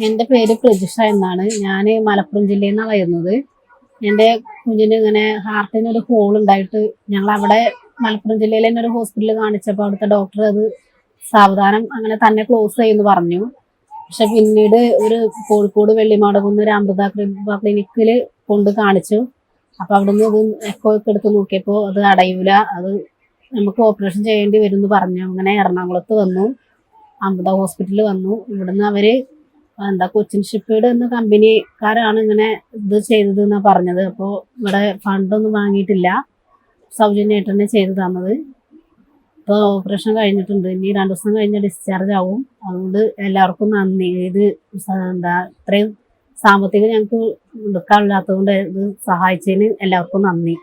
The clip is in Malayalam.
എന്റെ പേര് പ്രജിഷ എന്നാണ്. ഞാൻ മലപ്പുറം ജില്ലയിൽ നിന്നാണ് വരുന്നത്. എന്റെ കുഞ്ഞിന് ഇങ്ങനെ ഹാർട്ടിന് ഒരു ഹോൾ ഉണ്ടായിട്ട് ഞങ്ങൾ അവിടെ മലപ്പുറം ജില്ലയിൽ തന്നെ ഒരു ഹോസ്പിറ്റലിൽ കാണിച്ചപ്പോൾ അവിടുത്തെ ഡോക്ടർ അത് സാവധാനം അങ്ങനെ തന്നെ ക്ലോസ് ചെയ്യുമെന്ന് പറഞ്ഞു. പക്ഷെ പിന്നീട് ഒരു കോഴിക്കോട് വെള്ളിമാടകുന്ന് ഒരു അമൃത ക്ലിനിക്കിൽ കൊണ്ട് കാണിച്ചു. അപ്പൊ അവിടുന്ന് ഇത് എക്കോ ഒക്കെ എടുത്ത് നോക്കിയപ്പോൾ അത് അടയൂല. അത് നമുക്ക് ഓപ്പറേഷൻ ചെയ്യേണ്ടി വരും എന്ന് പറഞ്ഞു. അങ്ങനെ എറണാകുളത്ത് വന്നു. അമൃത ഹോസ്പിറ്റലിൽ വന്നു. ഇവിടുന്ന് അവർ എന്താ കൊച്ചിൻ ഷിപ്പേഡ് എന്ന കമ്പനിക്കാരാണ് ഇങ്ങനെ ഇത് ചെയ്തത് എന്നാ പറഞ്ഞത്. അപ്പോൾ ഇവിടെ ഫണ്ടൊന്നും വാങ്ങിയിട്ടില്ല. സൗജന്യമായിട്ട് തന്നെ ചെയ്തു തന്നത്. ഇപ്പോൾ ഓപ്പറേഷൻ കഴിഞ്ഞിട്ടുണ്ട്. ഇനി രണ്ടു ദിവസം കഴിഞ്ഞ് ഡിസ്ചാർജ് ആവും. അതുകൊണ്ട് എല്ലാവർക്കും നന്ദി. ഇത് എന്താ ഇത്രയും സാമ്പത്തികം ഞങ്ങൾക്ക് എടുക്കാനില്ലാത്തതുകൊണ്ട് ഇത് സഹായിച്ചതിന് എല്ലാവർക്കും നന്ദി.